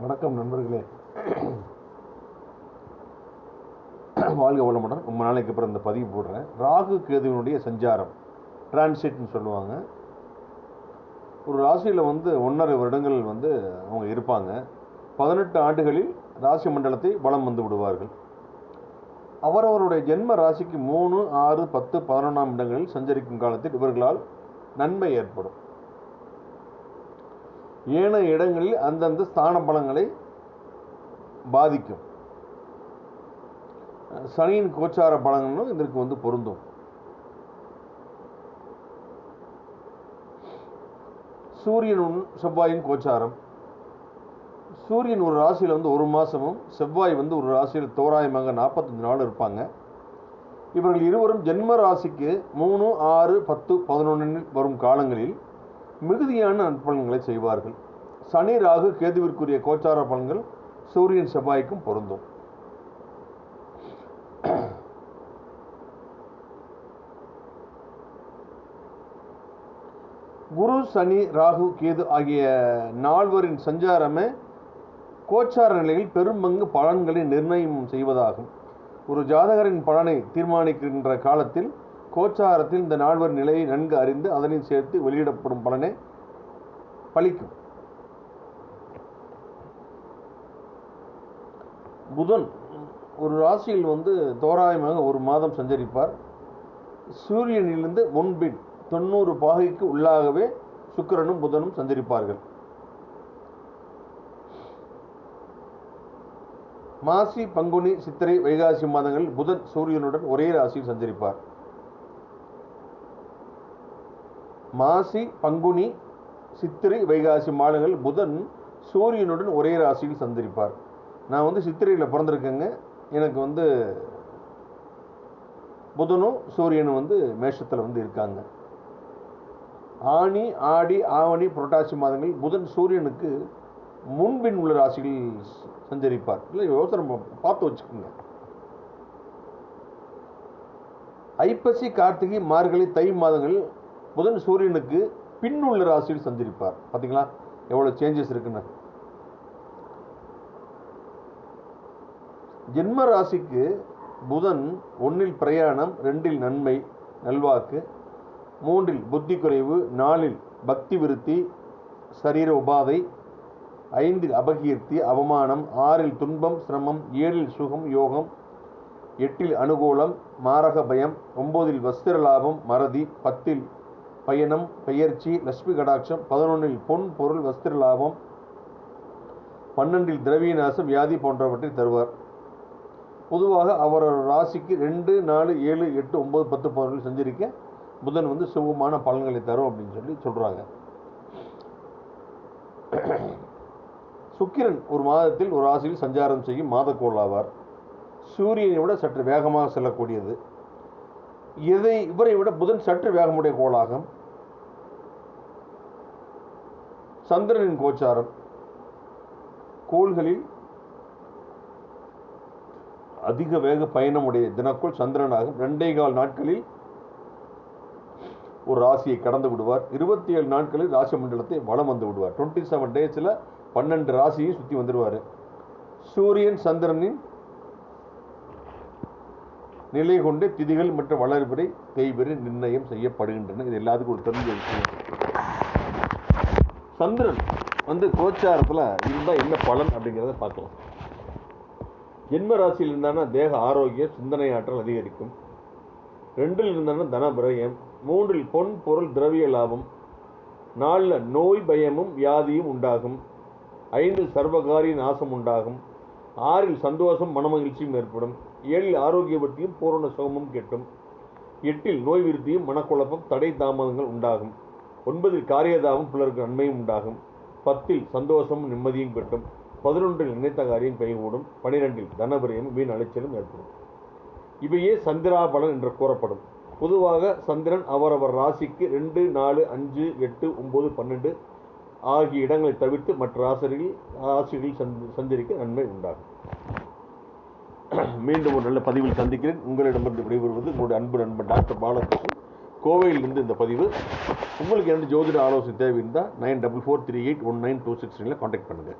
வணக்கம் நண்பர்களே. வாழ்க வளமுடன். ரொம்ப நாளைக்கு அப்புறம் இந்த பதிவு போடுறேன். ராகு கேதுவினுடைய சஞ்சாரம். டிரான்சிட்னு சொல்லுவாங்க. ஒரு ராசியில் வந்து ஒன்றரை வருடங்கள் வந்து அவங்க இருப்பாங்க. பதினெட்டு ஆண்டுகளில் ராசி மண்டலத்தை வலம் வந்து விடுவார்கள். அவரவருடைய ஜென்ம ராசிக்கு மூணு ஆறு பத்து பதினொன்றாம் இடங்களில் சஞ்சரிக்கும் காலத்தில் இவர்களால் நன்மை ஏற்படும். ஏனைய இடங்களில் அந்தந்த ஸ்தான பலங்களை பாதிக்கும். சனியின் கோச்சார பலங்களும் இதற்கு வந்து பொருந்தும். சூரியனும் செவ்வாயின் கோச்சாரம். சூரியன் ஒரு ராசியில் வந்து ஒரு மாதமும் செவ்வாய் வந்து ஒரு ராசியில் தோராயமாக நாற்பத்தஞ்சு நாள் இருப்பாங்க. இவர்கள் இருவரும் ஜென்ம ராசிக்கு மூணு ஆறு பத்து பதினொன்றில் வரும் காலங்களில் மிகுதியான நற்பலன்களை செய்வார்கள். சனி ராகு கேதுவிற்குரிய கோச்சார பலன்கள் சூரியன் செவ்வாய்க்கும் பொருந்தும். குரு சனி ராகு கேது ஆகிய நால்வரின் சஞ்சாரமே கோச்சார நிலையில் பெரும்பங்கு பலன்களை நிர்ணயம் செய்வதாகும். ஒரு ஜாதகரின் பலனை தீர்மானிக்கின்ற காலத்தில் கோச்சாரத்தில் இந்த நால்வர் நிலையை நன்கு அறிந்து அதனை சேர்த்து வெளியிடப்படும் பலனை பலிக்கும் புதன் ஒரு ராசியில் வந்து தோராயமாக ஒரு மாதம் சஞ்சரிப்பார். சூரியனிலிருந்து முன்பின் தொண்ணூறு பாகைக்கு உள்ளாகவே சுக்கிரனும் புதனும் சஞ்சரிப்பார்கள். மாசி பங்குனி சித்திரை வைகாசி மாதங்களில் புதன் சூரியனுடன் ஒரே ராசியில் சஞ்சரிப்பார். மாசி பங்குனி சித்திரை வைகாசி மாதங்கள் புதன் சூரியனுடன் ஒரே ராசியில் சந்தரிப்பார். நான் வந்து சித்திரையில் பிறந்திருக்கேங்க. எனக்கு வந்து புதனும் சூரியனும் வந்து மேஷத்தில் வந்து இருக்காங்க. ஆனி ஆடி ஆவணி புரட்டாசி மாதங்களில் புதன் சூரியனுக்கு முன்பின் உள்ள ராசியில் சஞ்சரிப்பார். இல்லை யோசனை பார்த்து வச்சுக்கோங்க. ஐப்பசி கார்த்திகை மார்கழி தை மாதங்களில் புதன் சூரியனுக்கு பின் உள்ள ராசியில் சந்திருப்பார் பார்த்தீங்களா எவ்வளோ சேஞ்சஸ் இருக்குன்னு. ஜென்ம ராசிக்கு புதன் ஒன்றில் பிரயாணம் ரெண்டில் நன்மை நல்வாக்கு மூன்றில் புத்தி குறைவு நாலில் பக்தி விருத்தி சரீர உபாதை ஐந்தில் அபகீர்த்தி அவமானம் ஆறில் துன்பம் சிரமம் ஏழில் சுகம் யோகம் எட்டில் அனுகூலம் மாரக பயம் ஒம்போதில் வஸ்திர லாபம் மறதி பத்தில் பயணம் பெயர்ச்சி லட்சுமி கடாட்சம் பதினொன்றில் பொன் பொருள் வஸ்திர லாபம் பன்னெண்டில் திரவிய நாசம் வியாதி போன்றவற்றை தருவார். பொதுவாக அவரவர் ராசிக்கு ரெண்டு நாலு ஏழு எட்டு ஒன்பது பத்து பொருள் சஞ்சரிக்க புதன் வந்து சுகமான பலன்களை தரும் அப்படின்னு சொல்லி சொல்கிறாங்க சுக்கிரன் ஒரு மாதத்தில் ஒரு ராசியில் சஞ்சாரம் செய்யும் மாதக்கோள் ஆவார் சூரியனை விட சற்று வேகமாக செல்லக்கூடியது. இதை இவரை விட புதன் சற்று வேகமுடைய கோளாகும். சந்திரனின் கோச்சாரம். கோள்களில் அதிக வேக பயணமுடைய தினக்குள் சந்திரனாகும். ரெண்டே கால் நாட்களில் ஒரு ராசியை கடந்து விடுவார். இருபத்தி ஏழு நாட்களில் ராசி மண்டலத்தை வலம் வந்து விடுவார். டுவெண்ட்டி செவன் டேஸில் பன்னெண்டு ராசியை சுற்றி வந்துடுவார் சூரியன் சந்திரனின் நிலை கொண்டு திதிகள் மற்றும் வளர்பிறை தேய்பிறை நிர்ணயம் செய்யப்படுகின்றன. இது எல்லாத்துக்கும் ஒரு தெரிஞ்ச விஷயம். சந்திரன் வந்து கோச்சாரத்தில் இருந்தால் என்ன பலன் அப்படிங்கிறத பார்க்கலாம். ஜென்ம ராசியில் இருந்தானா தேக ஆரோக்கியம் சிந்தனை ஆற்றல் அதிகரிக்கும். ரெண்டில் இருந்தானா தனபிரயம் மூன்றில் பொன் பொருள் திரவிய லாபம் நாலில் நோய் பயமும் வியாதியும் உண்டாகும். ஐந்தில் சர்வகாரிய நாசம் உண்டாகும். ஆறில் சந்தோஷம் மனமகிழ்ச்சியும் ஏற்படும். ஏழில் ஆரோக்கிய பற்றியும் பூரண சுகமும் கிட்டும். எட்டில் நோய் விருத்தியும் மனக்குழப்பம் தடை தாமதங்கள் உண்டாகும். ஒன்பதில் காரியதாவும் பிறருக்கு நன்மையும் உண்டாகும். பத்தில் சந்தோஷமும் நிம்மதியும் கிட்டும். பதினொன்றில் நினைத்த காரியம் கைகூடும் பனிரெண்டில் தனபிரயம் வீண் அலைச்சலும் ஏற்படும். இவையே சந்திராபலன் என்று கூறப்படும். பொதுவாக சந்திரன் அவரவர் ராசிக்கு ரெண்டு நாலு அஞ்சு எட்டு ஒம்பது பன்னெண்டு ஆகிய இடங்களை தவிர்த்து மற்ற ராசிகளில் ராசிகளில் சந்தி சந்திரிக்க நன்மை உண்டாகும். மீண்டும் ஒரு நல்ல பதிவில் சந்திக்கிறேன். உங்களிடமிருந்து விடைபெறுவது உங்களுடைய அன்பு நண்பன் டாக்டர் பாலகிருஷ்ணன். கோவையிலிருந்து இந்த பதிவு. உங்களுக்கு என்ன ஜோதிட ஆலோசனை தேவை இருந்தால் nine double four three eight one nine two six contact பண்ணுங்கள்